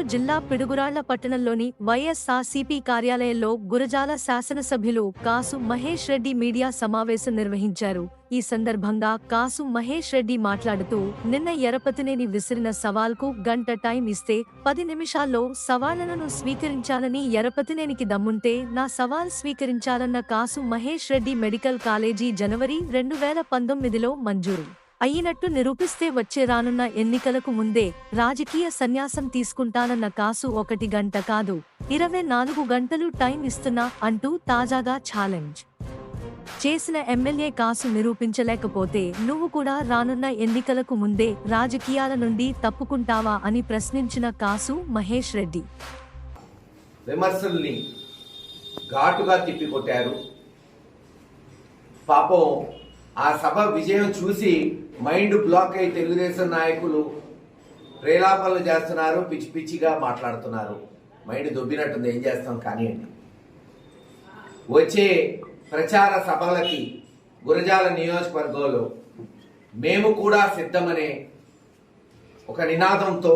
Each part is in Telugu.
నెల్లూరు జిల్లా పిడుగురాళ్ళ పట్టణంలోని వైఎస్ఆర్సీపీ కార్యాలయంలో గురజాల శాసనసభ్యులు కాసు మహేష్ రెడ్డి మీడియా సమావేశం నిర్వహించారు. ఈ సందర్భంగా కాసు మహేష్ రెడ్డి మాట్లాడుతూ నిన్న ఎరపతినేని విసిరిన సవాల్కు గంట టైం ఇస్తే పది నిమిషాల్లో సవాళ్ళను స్వీకరించాలని ఎరపతినేనికి దమ్ముంటే నా సవాల్ స్వీకరించాలన్న కాసు మహేష్ రెడ్డి మెడికల్ కాలేజీ జనవరి రెండు వేల పంతొమ్మిదిలో మంజూరు. అయినట్టు నిరూపిస్తే వచ్చే రానున్న ఎన్నికలకు ముందే రాజకీయ సన్యాసం తీసుకుంటానన్న కాసు ఒకటి గంట కాదు. ఇరవై నాలుగు గంటలు టైం ఇస్తున్నా అంటూ తాజాగా ఛాలెంజ్. చేసిన ఎమ్మెల్యే కాసు నిరూపించలేకపోతే నువ్వు కూడా రానున్న ఎన్నికలకు ముందే రాజకీయాల నుండి తప్పుకుంటావా అని ప్రశ్నించిన కాసు మహేష్ రెడ్డి. విమర్శల్ని ఘాటుగా తిప్పికొట్టారు. పాపం ఆ సభ విజయం చూసి మైండ్ బ్లాక్ అయి తెలుగుదేశం నాయకులు ప్రేలాపనలు చేస్తున్నారు పిచ్చి పిచ్చిగా మాట్లాడుతున్నారు. మైండ్ దొబ్బినట్టుంది ఏం చేస్తాం కానివ్వండి వచ్చే ప్రచార సభలకి గురజాల నియోజకవర్గంలో మేము కూడా సిద్ధమనే ఒక నినాదంతో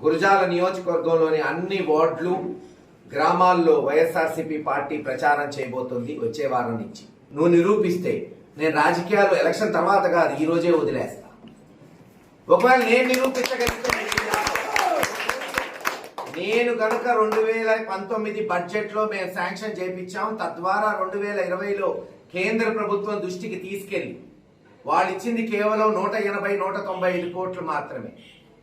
గురజాల నియోజకవర్గంలోని అన్ని వార్డులు గ్రామాల్లో వైఎస్ఆర్సీపీ పార్టీ ప్రచారం చేయబోతుంది వచ్చే వారం నుంచి. నువ్వు నిరూపిస్తే నేను రాజకీయాలు ఎలక్షన్ తర్వాత కాదు ఈ రోజే వదిలేస్తా. ఒకవేళ నేను నిరూపించగలిగితే నేను కనుక రెండు వేల పంతొమ్మిది బడ్జెట్లో మేము శాంక్షన్ చేపించాం తద్వారా రెండు వేల ఇరవైలో కేంద్ర ప్రభుత్వం దృష్టికి తీసుకెళ్ళి వాళ్ళు ఇచ్చింది కేవలం నూట ఎనభై నూట తొంభై ఐదు కోట్లు మాత్రమే.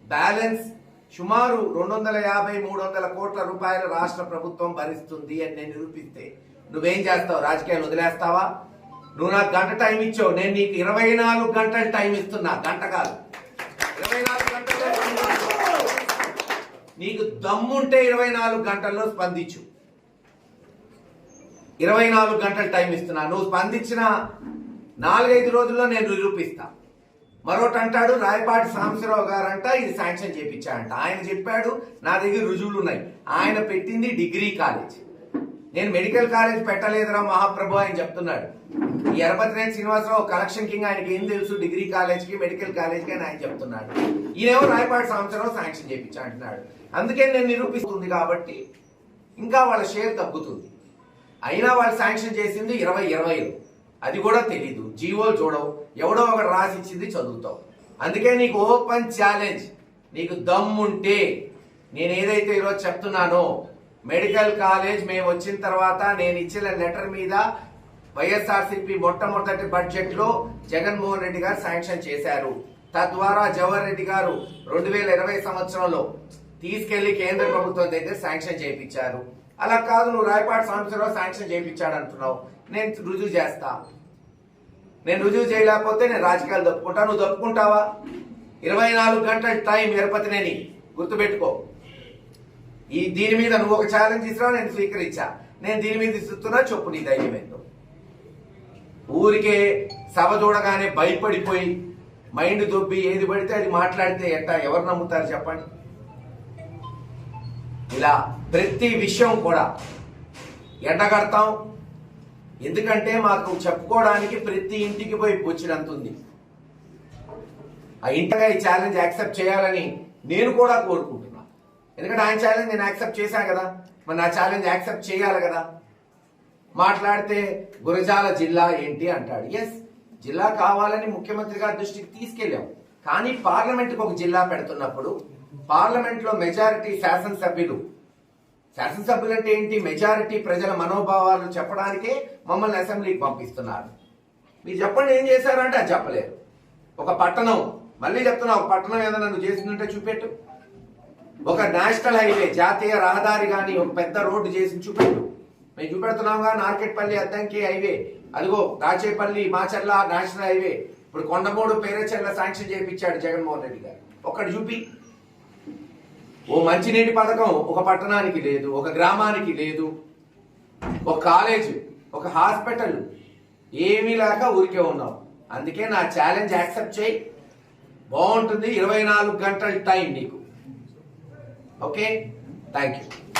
బ్యాలెన్స్ సుమారు రెండు వందల యాభై మూడు వందల కోట్ల రూపాయలు రాష్ట్ర ప్రభుత్వం భరిస్తుంది అని నేను నిరూపిస్తే నువ్వేం చేస్తావు? రాజకీయాలు వదిలేస్తావా? నువ్వు నాకు గంట టైం ఇచ్చావు. నేను నీకు ఇరవై నాలుగు గంటలు టైం ఇస్తున్నా. గంట కాదు. ఇరవై నాలుగు నీకు దమ్ముంటే ఇరవై నాలుగు గంటల్లో స్పందించు. ఇరవై నాలుగు గంటలు టైం ఇస్తున్నా. నువ్వు స్పందించిన నాలుగైదు రోజుల్లో నేను నిరూపిస్తా. మరొకటి అంటాడు రాయపాటి సాంబశివరావు గారంట ఇది శాంక్షన్ చేయించాడంట ఆయన చెప్పాడు నా దగ్గర రుజువులు ఉన్నాయి. ఆయన పెట్టింది డిగ్రీ కాలేజ్. నేను మెడికల్ కాలేజ్ పెట్టలేదురా మహాప్రభు ఆయన చెప్తున్నాడు. ఈ ఎరపతినేని శ్రీనివాసరావు కలెక్షన్ కింగ్ ఆయనకి ఏం తెలుసు? డిగ్రీ కాలేజ్కి మెడికల్ కాలేజ్కి అని ఆయన చెప్తున్నాడు. ఈయనేమో రాయపాటి సాంబశివరావు శాంక్షన్ చేయించా అంటున్నాడు. అందుకే నేను నిరూపిస్తుంది కాబట్టి ఇంకా వాళ్ళ షేర్ తగ్గుతుంది. అయినా వాళ్ళు శాంక్షన్ చేసింది ఇరవై ఇరవైలో. అది కూడా తెలీదు. జీవోలు చూడవు. ఎవడో ఒకటి రాసి ఇచ్చింది చదువుతావు. అందుకే నీకు ఓపెన్ ఛాలెంజ్ నీకు దమ్ముంటే నేను ఏదైతే ఈరోజు చెప్తున్నానో మెడికల్ కాలేజ్ మేము వచ్చిన తర్వాత నేను ఇచ్చిన లెటర్ మీద వైఎస్ఆర్సీపీ మొట్టమొదటి బడ్జెట్లో జగన్మోహన్ రెడ్డి గారు శాంక్షన్ చేశారు. తద్వారా జవహర్ రెడ్డి గారు రెండు వేల ఇరవై సంవత్సరంలో తీసుకెళ్ళి కేంద్ర ప్రభుత్వం దగ్గర శాంక్షన్ చేయించారు. అలా కాదు నువ్వు రాయపాటి సంవత్సరంలో శాంక్షన్ చేయించాడు అంటున్నావు నేను రుజువు చేస్తా. నేను రుజువు చేయలేకపోతే నేను రాజకీయాలు తప్పుకుంటా. నువ్వు తప్పుకుంటావా? ఇరవై నాలుగు గంటల టైం ఎరపతినేని గుర్తుపెట్టుకో. ఈ దీని మీద నువ్వు ఒక ఛాలెంజ్ ఇస్తున్నావు నేను స్వీకరించా. నేను దీని మీద ఇస్తున్నా చెప్పు నీ ధైర్యం ఏంటో. ఊరికే సభ చూడగానే భయపడిపోయి మైండ్ దొబ్బి ఏది పడితే అది మాట్లాడితే ఎట్టా? ఎవరు నమ్ముతారు చెప్పండి? ఇలా ప్రతి విషయం కూడా ఎండగడతాం. ఎందుకంటే మాకు చెప్పుకోవడానికి ప్రతి ఇంటికి పోయి వచ్చినంత ఉంది. ఆ ఇంటగా ఈ ఛాలెంజ్ యాక్సెప్ట్ చేయాలని నేను కూడా కోరుకుంటున్నా. ఎందుకంటే ఆయన ఛాలెంజ్ నేను యాక్సెప్ట్ చేశాను కదా. మరి నా ఛాలెంజ్ యాక్సెప్ట్ చేయాలి కదా. మాట్లాడితే గురజాల జిల్లా ఏంటి అంటాడు. ఎస్ జిల్లా కావాలని ముఖ్యమంత్రి గారి దృష్టికి తీసుకెళ్ళాం. కానీ పార్లమెంట్కి ఒక జిల్లా పెడుతున్నప్పుడు పార్లమెంట్లో మెజారిటీ శాసనసభ్యులు. శాసనసభ్యులు అంటే ఏంటి? మెజారిటీ ప్రజల మనోభావాలు చెప్పడానికే మమ్మల్ని అసెంబ్లీకి పంపిస్తున్నారు. మీరు చెప్పండి ఏం చేశారంటే అది చెప్పలేరు ఒక పట్టణం మళ్ళీ చెప్తున్నా ఒక పట్టణం ఏదైనా నువ్వు చేసిందంటే చూపెట్టు. ఒక నేషనల్ హైవే జాతీయ రహదారి కానీ ఒక పెద్ద రోడ్డు చేసి చూపెట్టు. నేను చూపెడుతున్నాగా నార్కెట్పల్లి అద్దంకి హైవే. అదిగో దాచేపల్లి మాచర్ల నేషనల్ హైవే. ఇప్పుడు కొండమూడు పేరచెర్ల శాంక్షన్ చేయించాడు జగన్మోహన్ రెడ్డి గారు. ఒక్కడు చూపి. ఓ మంచినీటి పథకం ఒక పట్టణానికి లేదు ఒక గ్రామానికి లేదు. ఒక కాలేజ్ ఒక హాస్పిటల్ ఏమీ లేక ఊరికే ఉన్నాం. అందుకే నా ఛాలెంజ్ యాక్సెప్ట్ చేయి. బాగుంటుంది ఇరవై నాలుగు గంటల టైం నీకు. ఓకే? Thank you